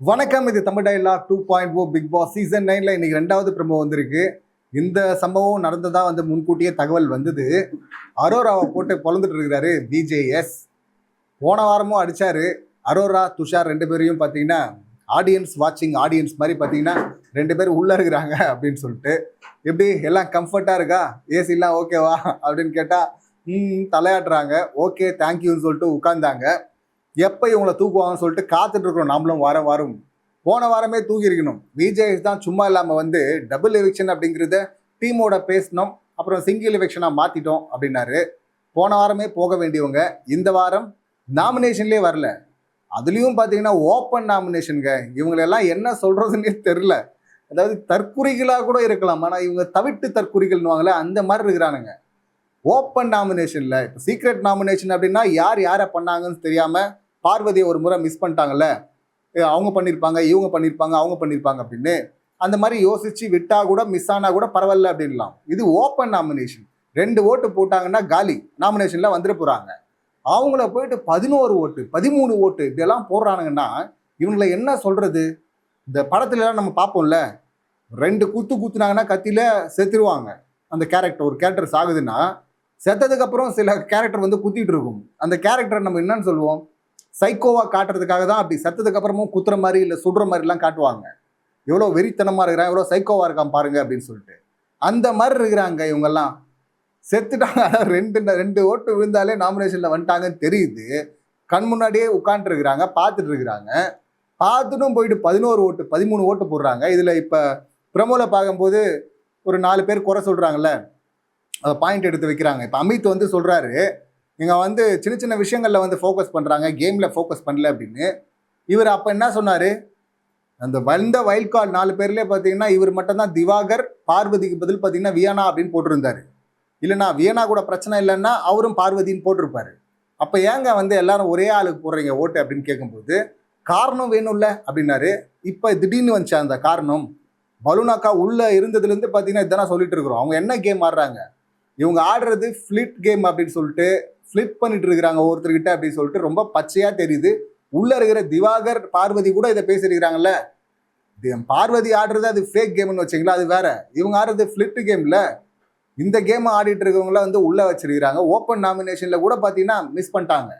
வணக்கம் இது Tamil dialogue two point O Bigg Boss season நைனில் இன்னைக்கு ரெண்டாவது பிரமோ வந்திருக்கு. இந்த சம்பவம் நடந்ததா வந்து முன்கூட்டியே தகவல் வந்தது. அரோராவை போட்டு பொழந்துட்டு இருக்கிறாரு பிஜேஎஸ் போன வாரமும் அடித்தார் அரோரா துஷார் ரெண்டு பேரையும் பார்த்தீங்கன்னா ஆடியன்ஸ் வாட்சிங் ஆடியன்ஸ் மாதிரி பார்த்தீங்கன்னா ரெண்டு பேரும் உள்ளே இருக்கிறாங்க அப்படின்னு சொல்லிட்டு. எப்படி? எல்லாம் கம்ஃபர்ட்டாக இருக்கா? ஏசிலாம் ஓகேவா அப்படின்னு கேட்டால் ம் தலையாடுறாங்க ஓகே தேங்க்யூன்னு சொல்லிட்டு உட்காந்தாங்க எப்போ இவங்களை தூக்குவாங்கன்னு சொல்லிட்டு காத்துட்டு இருக்கிறோம் நம்மளும் வாரம் வாரம் போன வாரமே தூக்கியிருக்கணும். பிஜேஎஸ் தான் சும்மா இல்லாமல் வந்து டபுள் எவிக்ஷன் அப்படிங்கிறத டீமோட பேசினோம். அப்புறம் சிங்கிள் எவிக்ஷனாக மாற்றிட்டோம் அப்படின்னாரு. போன வாரமே போக வேண்டியவங்க. இந்த வாரம் நாமினேஷன்லேயே வரல. அதுலேயும் பார்த்தீங்கன்னா ஓப்பன் நாமினேஷனுங்க இவங்களெல்லாம் என்ன சொல்கிறதுன்னே தெரில அதாவது தற்குறிகளாக கூட இருக்கலாம். ஆனால் இவங்க தவிட்டு தற்குறிகள்னுவாங்களே அந்த மாதிரி இருக்கிறானுங்க. ஓப்பன் நாமினேஷனில் இப்போ சீக்ரெட் நாமினேஷன் அப்படின்னா யார் யாரை பண்ணாங்கன்னு தெரியாமல் பார்வதியை ஒரு முறை மிஸ் பண்ணிட்டாங்கல்ல ஏ, அவங்க பண்ணியிருப்பாங்க இவங்க பண்ணியிருப்பாங்க அவங்க பண்ணியிருப்பாங்க அப்படின்னு அந்த மாதிரி யோசிச்சு விட்டா கூட மிஸ் ஆனால் கூட பரவாயில்ல அப்படின்லாம். இது ஓப்பன் நாமினேஷன் ரெண்டு ஓட்டு போட்டாங்கன்னா காலி. நாமினேஷனில் வந்துட போகிறாங்க அவங்கள போயிட்டு பதினோரு ஓட்டு பதிமூணு ஓட்டு இதெல்லாம் போடுறானுங்கன்னா இவங்களை என்ன சொல்கிறது இந்த படத்துலலாம் நம்ம பார்ப்போம்ல ரெண்டு குத்து குத்துனாங்கன்னா கத்தியில் செத்துருவாங்க. அந்த கேரக்டர் ஒரு கேரக்டர் சாகுதுன்னா செத்ததுக்கப்புறம் சில கேரக்டர் வந்து குத்திட்டு இருக்கும். அந்த கேரக்டர் நம்ம என்னன்னு சொல்லுவோம்? சைக்கோவா காட்டுறதுக்காக தான் அப்படி செத்ததுக்கு அப்புறமும் குத்துற மாதிரி இல்லை சுடுற மாதிரிலாம் காட்டுவாங்க. எவ்வளோ வெறித்தனமாக இருக்கிறான் எவ்வளோ சைக்கோவாக இருக்கான் பாருங்க அப்படின்னு சொல்லிட்டு. அந்த மாதிரி இருக்கிறாங்க இவங்கெல்லாம். செத்துட்டாங்க. ரெண்டு ரெண்டு ஓட்டு விழுந்தாலே நாமினேஷனில் வந்துட்டாங்கன்னு தெரியுது. கண் முன்னாடியே உட்காந்துருக்குறாங்க பார்த்துட்டு இருக்கிறாங்க. பார்த்துட்டும் போயிட்டு பதினோரு ஓட்டு பதிமூணு ஓட்டு போடுறாங்க. இதில் இப்போ பிரமோல பார்க்கும்போது ஒரு நாலு பேர் குறை சொல்றாங்கல்ல. பாயிண்ட் எடுத்து வைக்கிறாங்க. இப்போ அமித் வந்து சொல்கிறாரு இங்கே வந்து சின்ன சின்ன விஷயங்களில் வந்து ஃபோக்கஸ் பண்ணுறாங்க கேமில் ஃபோக்கஸ் பண்ணல அப்படின்னு. இவர் அப்போ என்ன சொன்னார்? அந்த வந்த வைல்ட் கார்டு நாலு பேர்லேயே பார்த்தீங்கன்னா இவர் மட்டும்தான் திவாகர் பார்வதிக்கு பதில் பார்த்தீங்கன்னா வியானா அப்படின்னு போட்டிருந்தாரு. இல்லைனா வியனா கூட பிரச்சனை இல்லைன்னா அவரும் பார்வதின்னு போட்டிருப்பாரு. அப்போ ஏங்க வந்து எல்லாரும் ஒரே ஆளுக்கு போடுறீங்க ஓட்டு அப்படின்னு கேட்கும்போது காரணம் வேணும்ல அப்படின்னாரு. இப்போ திடீர்னு வந்துச்சு அந்த காரணம்? பலூனாக்கா உள்ளே இருந்ததுலேருந்து பார்த்தீங்கன்னா இதெல்லாம் சொல்லிட்டு இருக்கிறோம். அவங்க என்ன கேம் ஆடுறாங்க? இவங்க ஆடுறது ஃப்ளிட் கேம் அப்படின்னு சொல்லிட்டு ஃப்ளிப் பண்ணிட்டு இருக்கிறாங்க ஒவ்வொருத்தர்கிட்ட அப்படின்னு சொல்லிட்டு ரொம்ப பச்சையாக தெரியுது. உள்ளே இருக்கிற திவாகர் பார்வதி கூட இதை பேசியிருக்கிறாங்கல்ல. பார்வதி ஆடுறது அது ஃபேக் கேம்னு வச்சிங்களா அது வேற. இவங்க ஆடுறது ஃப்ளிட்டு கேமில் இந்த கேம் ஆடிட்டு இருக்கவங்கள வந்து உள்ளே வச்சிருக்கிறாங்க. ஓப்பன் நாமினேஷனில் கூட பார்த்தீங்கன்னா மிஸ் பண்ணிட்டாங்க.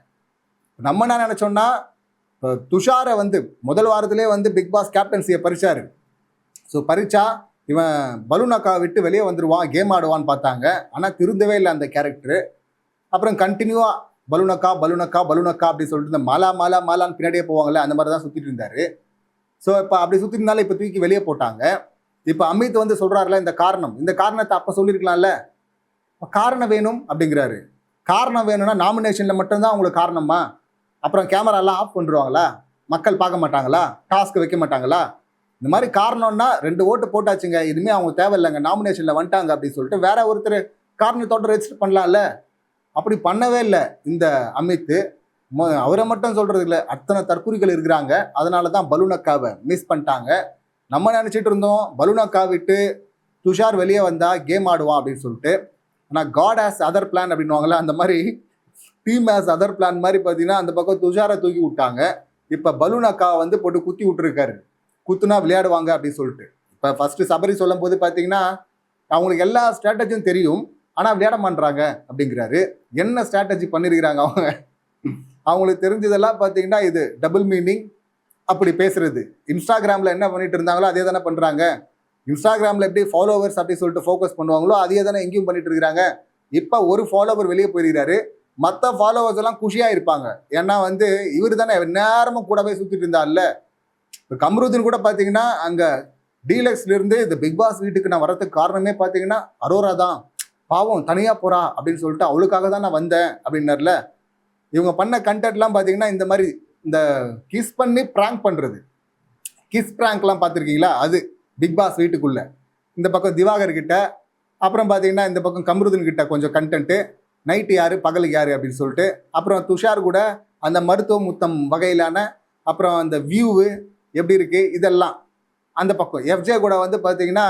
நம்ம என்ன நினச்சோன்னா இப்போ துஷாரை வந்து முதல் வாரத்திலே வந்து பிக் பாஸ் கேப்டன்சியை பறிச்சாரு. ஸோ பறிச்சா இவன் பலூனாக்கா விட்டு வெளியே வந்துடுவான் கேம் ஆடுவான்னு பார்த்தாங்க. ஆனால் திருந்தவே இல்லை அந்த கேரக்டரு அப்புறம் கண்டினியூவாக பலூனக்கா பலூனக்கா பலூனக்கா அப்படி சொல்லிட்டு இந்த மாலா மாலா மாலான்னு பின்னாடியே போவாங்கல்ல அந்த மாதிரி தான் சுற்றிட்டு இருந்தாரு. ஸோ இப்போ அப்படி சுற்றிட்டு இருந்தாலும் இப்போ தூக்கி வெளியே போட்டாங்க. இப்போ அமித் வந்து சொல்கிறாருல இந்த காரணம். இந்த காரணத்தை அப்போ சொல்லியிருக்கலாம்ல காரணம் வேணும் அப்படிங்கிறாரு. காரணம் வேணும்னா நாமினேஷனில் மட்டும்தான் அவங்களுக்கு காரணமா? அப்புறம் கேமராலாம் ஆஃப் பண்ணிடுவாங்களா? மக்கள் பார்க்க மாட்டாங்களா? டாஸ்க் வைக்க மாட்டாங்களா? இந்த மாதிரி காரணம்னா ரெண்டு ஓட்டு போட்டாச்சுங்க. இதுவுமே அவங்க தேவையில்லைங்க. நாமினேஷனில் வந்துட்டாங்க அப்படின்னு சொல்லிட்டு வேற ஒருத்தர் காரணத்தோட ரெஜிஸ்டர் பண்ணலாம்ல. அப்படி பண்ணவே இல்லை இந்த அமித். அவரை மட்டும் சொல்றது இல்லை அத்தனை தற்குறிகள் இருக்கிறாங்க. அதனால தான் பலூனக்காவை மிஸ் பண்ணிட்டாங்க. நம்ம நினச்சிட்டு இருந்தோம் பலூனக்கா விட்டு துஷார் வெளியே வந்தால் கேம் ஆடுவான் அப்படின்னு சொல்லிட்டு. ஆனால் காட் ஆஸ் அதர் பிளான் அப்படின்வாங்களே அந்த மாதிரி டீம் ஆஸ் அதர் பிளான் மாதிரி பார்த்தீங்கன்னா அந்த பக்கம் துஷாரை தூக்கி விட்டாங்க. இப்போ பலூன் அக்கா வந்து போட்டு குத்தி விட்டுருக்காரு. குத்துனா விளையாடுவாங்க அப்படின்னு சொல்லிட்டு. இப்போ ஃபஸ்ட்டு சபரி சொல்லும் போது பார்த்தீங்கன்னா அவங்களுக்கு எல்லா ஸ்ட்ராட்டஜியும் தெரியும். ஆனால் விளையாட மாட்றாங்க அப்படிங்கிறாரு. என்ன ஸ்ட்ராட்டஜி பண்ணியிருக்கிறாங்க அவங்க? அவங்களுக்கு தெரிஞ்சதெல்லாம் பார்த்தீங்கன்னா இது டபுள் மீனிங் அப்படி பேசுறது. இன்ஸ்டாகிராமில் என்ன பண்ணிட்டு இருந்தாங்களோ அதே தானே பண்ணுறாங்க இன்ஸ்டாகிராமில் எப்படி ஃபாலோவர்ஸ் அப்படி சொல்லிட்டு ஃபோக்கஸ் பண்ணுவாங்களோ அதே தானே எங்கேயும் பண்ணிட்டு இருக்கிறாங்க. இப்போ ஒரு ஃபாலோவர் வெளியே போயிருக்கிறாரு. மற்ற ஃபாலோவர்ஸ் எல்லாம் குஷியாக இருப்பாங்க. ஏன்னா வந்து இவர் தானே நேரமும் கூடவே சுற்றிட்டு இருந்தார்ல. இப்போ கம்ருதீன் கூட பார்த்தீங்கன்னா அங்கே டீலக்ஸ்லேருந்து இந்த பிக் பாஸ் வீட்டுக்கு நான் வரதுக்கு காரணமே பார்த்தீங்கன்னா அரோரா தான். பாவம் தனியாக போகிறா அப்படின்னு சொல்லிட்டு அவளுக்காக தான் நான் வந்தேன் அப்படின்னார்ல. இவங்க பண்ண கண்டென்ட்லாம் பார்த்தீங்கன்னா இந்த மாதிரி இந்த கிஸ் பண்ணி ப்ராங்க் பண்ணுறது கிஸ் ப்ராங்க்லாம் பார்த்துருக்கீங்களா அது பிக் பாஸ் வீட்டுக்குள்ளே. இந்த பக்கம் திவாகர் கிட்ட அப்புறம் பார்த்தீங்கன்னா இந்த பக்கம் கம்ருதன் கிட்ட கொஞ்சம் கண்டென்ட்டு நைட்டு யார் பகலுக்கு யார் அப்படின்னு சொல்லிட்டு அப்புறம் துஷார் கூட அந்த மருத்துவ முத்தம் வகையிலான அப்புறம் அந்த வியூவு எப்படி இருக்குது இதெல்லாம். அந்த பக்கம். எஃப்ஜே கூட வந்து பார்த்தீங்கன்னா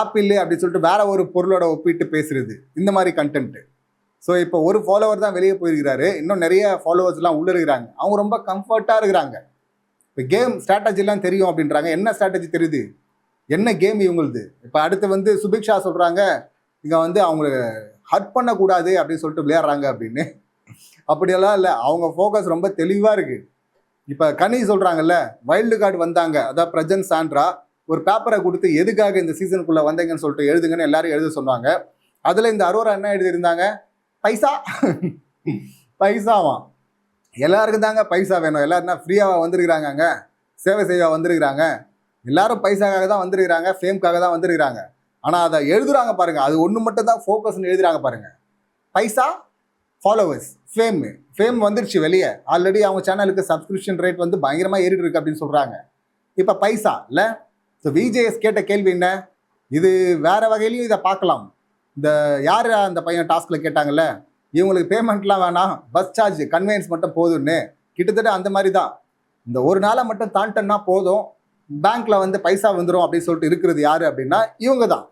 ஆப்பிள் அப்படின்னு சொல்லிட்டு வேற ஒரு பொருளோட ஒப்பிட்டு பேசுறது. இந்த மாதிரி கண்டென்ட்டு ஸோ இப்போ ஒரு ஃபாலோவர் தான் வெளியே போயிருக்கிறாரு. இன்னும் நிறைய ஃபாலோவர்ஸ்லாம் உள்ள இருக்கிறாங்க. அவங்க ரொம்ப கம்ஃபர்ட்டாக இருக்கிறாங்க. இப்போ கேம் ஸ்ட்ராட்டஜிலாம் தெரியும் அப்படின்றாங்க. என்ன ஸ்ட்ராட்டஜி தெரியுது? என்ன கேம் இவங்களுது? இப்போ அடுத்து வந்து சுபிக்ஷா சொல்கிறாங்க இங்கே வந்து அவங்கள ஹர்ட் பண்ணக்கூடாது அப்படின்னு சொல்லிட்டு விளையாடுறாங்க அப்படின்னு. அப்படியெல்லாம் இல்லை. அவங்க ஃபோக்கஸ் ரொம்ப தெளிவாக இருக்குது இப்போ கனி சொல்கிறாங்கல்ல வைல்டு கார்டு வந்தாங்க. அதான் பிரஜன் சாண்ட்ரா. ஒரு பேப்பரை கொடுத்து எதுக்காக இந்த சீசனுக்குள்ளே வந்தீங்கன்னு சொல்லிட்டு எழுதுங்கன்னு எல்லாரும் எழுத சொன்னாங்க. அதில் இந்த அரோரா என்ன எழுதியிருந்தாங்க? பைசா. பைசாவாம். எல்லாருக்கும் தாங்க பைசா வேணும். எல்லாருன்னா ஃப்ரீயாக வந்திருக்கிறாங்க அங்கே? சேவை செய்வா வந்திருக்கிறாங்க. எல்லாரும் பைசாக்காக தான் வந்திருக்கிறாங்க ஃபேம்காக தான் வந்திருக்கிறாங்க. ஆனால் அதை எழுதுறாங்க பாருங்கள் அது ஒன்று மட்டும் தான் ஃபோக்கஸ்னு எழுதுறாங்க பாருங்கள் பைசா ஃபாலோவர்ஸ் ஃபேம் ஃபேம் வந்துருச்சு வெளியே. ஆல்ரெடி அவங்க சேனலுக்கு சப்ஸ்கிரிப்ஷன் ரேட் வந்து பயங்கரமாக ஏறிட்டு இருக்கு அப்படின்னு சொல்கிறாங்க இப்போ பைசா இல்லை? ஸோ விஜேஎஸ் கேட்ட கேள்வி என்ன? இது வேற வகையிலையும் இதை பார்க்கலாம். இந்த யார் அந்த பையன் டாஸ்கில் கேட்டாங்கல்ல? இவங்களுக்கு பேமெண்ட்லாம் வேணாம். பஸ் சார்ஜ் கன்வீனியன்ஸ் மட்டும் போதும்னு. கிட்டத்தட்ட அந்த மாதிரி தான் இந்த ஒரு நாளை மட்டும் தாண்டன்னா போதும். பேங்க்கில் வந்து பைசா வந்துடும் அப்படின்னு சொல்லிட்டு இருக்கிறது யார் அப்படின்னா இவங்க தான்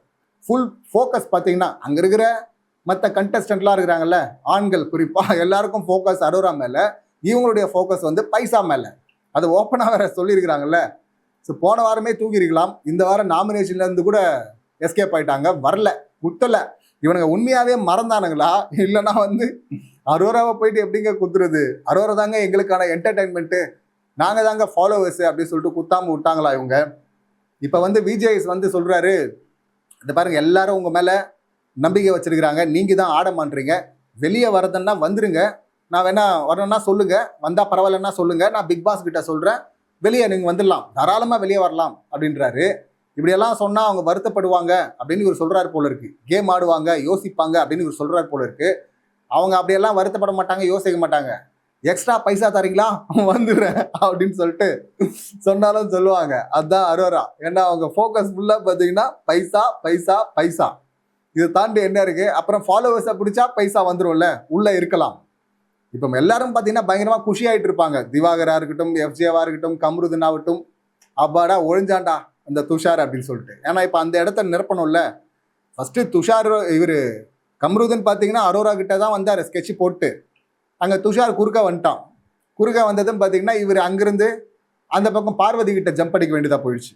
ஃபுல் ஃபோக்கஸ் பார்த்தீங்கன்னா அங்கே இருக்கிற மற்ற கண்டஸ்டண்ட்லாம் இருக்கிறாங்கல்ல ஆண்கள் குறிப்பாக எல்லாருக்கும் ஃபோக்கஸ் அரோரா மேலே இவங்களுடைய ஃபோக்கஸ் வந்து பைசா மேலே. அது ஓப்பனாக வேற சொல்லியிருக்கிறாங்கல்ல. ஸோ போன வாரமே தூங்கியிருக்கலாம். இந்த வாரம் நாமினேஷன்ல இருந்து கூட எஸ்கேப் ஆயிட்டாங்க. வரல. குத்தல. இவனுங்க உண்மையாவே மறந்தானுங்களா? இல்லைன்னா வந்து அரோராவை போயிட்டு எப்படிங்க குத்துறது? அரோரா தாங்க எங்களுக்கான என்டர்டைன்மெண்ட்டு நாங்கள் தாங்க ஃபாலோவர்ஸு அப்படின்னு சொல்லிட்டு குத்தாமல் விட்டாங்களா இவங்க? இப்போ வந்து விஜேஎஸ் வந்து சொல்கிறாரு இந்த பாருங்க எல்லாரும் உங்கள் மேலே நம்பிக்கை வச்சுருக்கிறாங்க. நீங்கள் தான் ஆட மாட்டீங்க. வெளியே வரதுன்னா வந்துருங்க. நான் வேணா வரணும்னா சொல்லுங்கள் வந்தால் பரவாயில்லன்னா சொல்லுங்கள் நான் பிக் பாஸ் கிட்ட சொல்கிறேன் வெளியே நீங்கள் வந்துடலாம் தாராளமாக வெளியே வரலாம் அப்படின்றாரு. இப்படியெல்லாம் சொன்னால் அவங்க வருத்தப்படுவாங்க அப்படின்னு இவர் சொல்கிறாரு போல இருக்கு. கேம் ஆடுவாங்க யோசிப்பாங்க அப்படின்னு இவர் சொல்கிறார் போல இருக்கு. அவங்க அப்படியெல்லாம் வருத்தப்பட மாட்டாங்க யோசிக்க மாட்டாங்க. எக்ஸ்ட்ரா பைசா தரீங்களா? வந்துடுறேன் அப்படின்னு சொல்லிட்டு சொன்னாலும் சொல்லுவாங்க. அதுதான் அரோரா. ஏன்னா அவங்க ஃபோக்கஸ் ஃபுல்லாக பார்த்தீங்கன்னா பைசா பைசா பைசா. இதை தாண்டி என்ன இருக்குது அப்புறம் ஃபாலோவர்ஸை பிடிச்சா பைசா வந்துடும்ல உள்ளே இருக்கலாம். இப்போ எல்லாரும் பார்த்தீங்கன்னா பயங்கரமாக குஷி ஆகிட்டு இருப்பாங்க. திவாகராக இருக்கட்டும் எஃப்ஜேவாக இருக்கட்டும் கம்ருதன் ஆகட்டும் அப்பாடா ஒழிஞ்சாண்டா அந்த துஷார் அப்படின்னு சொல்லிட்டு. ஏன்னா இப்போ அந்த இடத்த நிரப்பணும்ல. ஃபஸ்ட்டு துஷார் இவர் கம்ருதன் பார்த்தீங்கன்னா அரோரா கிட்ட தான் வந்தார் ஸ்கெட்ச் போட்டு. அங்கே துஷார் குறுக்க வந்துட்டான். குறுக்க வந்ததும் பார்த்தீங்கன்னா இவர் அங்கேருந்து அந்த பக்கம் பார்வதி கிட்ட ஜம்ப் அடிக்க வேண்டியதாக போயிடுச்சு.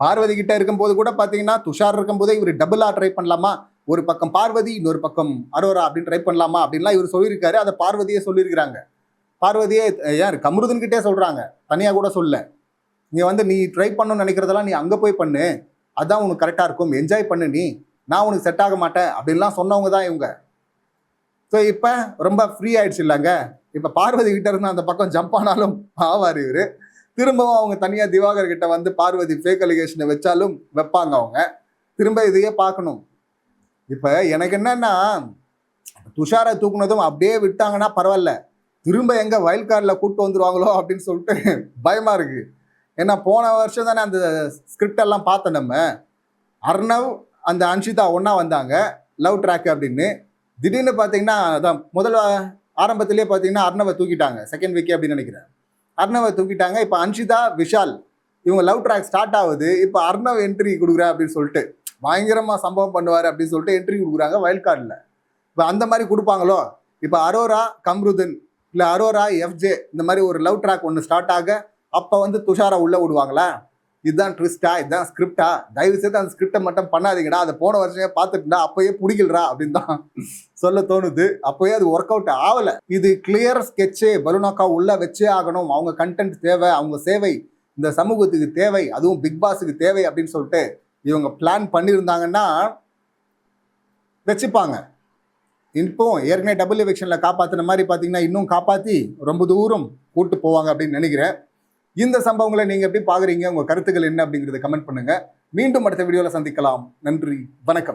பார்வதி கிட்ட இருக்கும்போது கூட பார்த்தீங்கன்னா துஷார் இருக்கும்போதே இவர் டபுளாக ட்ரை பண்ணலாமா? ஒரு பக்கம் பார்வதி இன்னொரு பக்கம் அரோரா அப்படின்னு ட்ரை பண்ணலாமா அப்படின்லாம் இவர் சொல்லியிருக்காரு. அதை பார்வதியே சொல்லியிருக்கிறாங்க. பார்வதியே யார் கமருதன்கிட்டே கிட்டே தனியாக கூட சொல்ல. நீ வந்து நீ ட்ரை பண்ணணும்னு நினைக்கிறதெல்லாம் நீ அங்கே போய் பண்ணு. அதான் உனக்கு கரெக்டாக இருக்கும். என்ஜாய் பண்ணு நீ. நான் உனக்கு செட் ஆக மாட்டேன். அப்படின்லாம் சொன்னவங்க தான் இவங்க. ஸோ இப்போ ரொம்ப ஃப்ரீ ஆயிடுச்சு இல்லைங்க. இப்போ பார்வதி கிட்ட இருந்து அந்த பக்கம் ஜம்ப் ஆனாலும் ஆவார் இவர். திரும்பவும் அவங்க தனியாக திவாகர் கிட்ட வந்து பார்வதி ஃபேக் அலிகேஷனை வச்சாலும் வைப்பாங்க அவங்க. திரும்ப இதையே பார்க்கணும். இப்போ எனக்கு என்னன்னா துஷாரை தூக்குனதும் அப்படியே விட்டாங்கன்னா பரவாயில்ல. திரும்ப எங்க வயல் கார்டில் கூப்பிட்டு வந்துருவாங்களோ அப்படின்னு சொல்லிட்டு பயமா இருக்கு. ஏன்னா போன வருஷம் தானே அந்த ஸ்கிரிப்ட் எல்லாம் பார்த்தோம் நம்ம. அர்ணவ் அந்த அன்ஷிதா ஒன்றா வந்தாங்க லவ் ட்ராக் அப்படின்னு. திடீர்னு பார்த்தீங்கன்னா அதான் முதல்ல ஆரம்பத்திலேயே பார்த்தீங்கன்னா அர்ணவை தூக்கிட்டாங்க செகண்ட் வீக்கே அப்படின்னு நினைக்கிறேன். அர்ணவை தூக்கிட்டாங்க இப்போ அன்ஷிதா விஷால் இவங்க லவ் ட்ராக் ஸ்டார்ட் ஆகுது இப்போ அர்ணவ் என்ட்ரி கொடுக்குறேன் அப்படின்னு சொல்லிட்டு. பயங்கரமாக சம்பவம் பண்ணுவார் அப்படின்னு சொல்லிட்டு என்ட்ரி கொடுக்குறாங்க வயல் கார்டில் இப்போ அந்த மாதிரி கொடுப்பாங்களோ? இப்போ அரோரா கம்ருதன் இல்லை அரோரா எஃப்ஜே இந்த மாதிரி ஒரு லவ் ட்ராக் ஒன்று ஸ்டார்ட் ஆக அப்போ வந்து துஷாரா உள்ளே விடுவாங்களா? இதுதான் ட்விஸ்டா இதுதான் ஸ்கிரிப்டா தயவு செய்து அந்த ஸ்கிரிப்டை மட்டும் பண்ணாதீங்கடா. அதை போன வருஷமே பார்த்துட்டுடா அப்பயே பிடிக்கலடா அப்படின்னு தான் சொல்ல தோணுது. அப்போயே அது ஒர்க் அவுட் ஆகலை. இது கிளியர் ஸ்கெட்சு பலூனாக்கா உள்ளே வச்சே ஆகணும். அவங்க கண்டென்ட் தேவை அவங்க சேவை இந்த சமூகத்துக்கு தேவை அதுவும் பிக் பாஸுக்கு தேவை அப்படின்னு சொல்லிட்டு இவங்க பிளான் பண்ணியிருந்தாங்கன்னா வச்சுப்பாங்க. இப்போ ஏற்கனவே டபுள் எவிக்ஷனில் காப்பாற்றின மாதிரி பார்த்தீங்கன்னா இன்னும் காப்பாற்றி ரொம்ப தூரம் கூட்டு போவாங்க அப்படின்னு நினைக்கிறேன். இந்த சம்பவங்களை நீங்கள் எப்படி பார்க்குறீங்க உங்கள் கருத்துக்கள் என்ன அப்படிங்கிறத கமெண்ட் பண்ணுங்கள் மீண்டும் அடுத்த வீடியோவில் சந்திக்கலாம். நன்றி. வணக்கம்.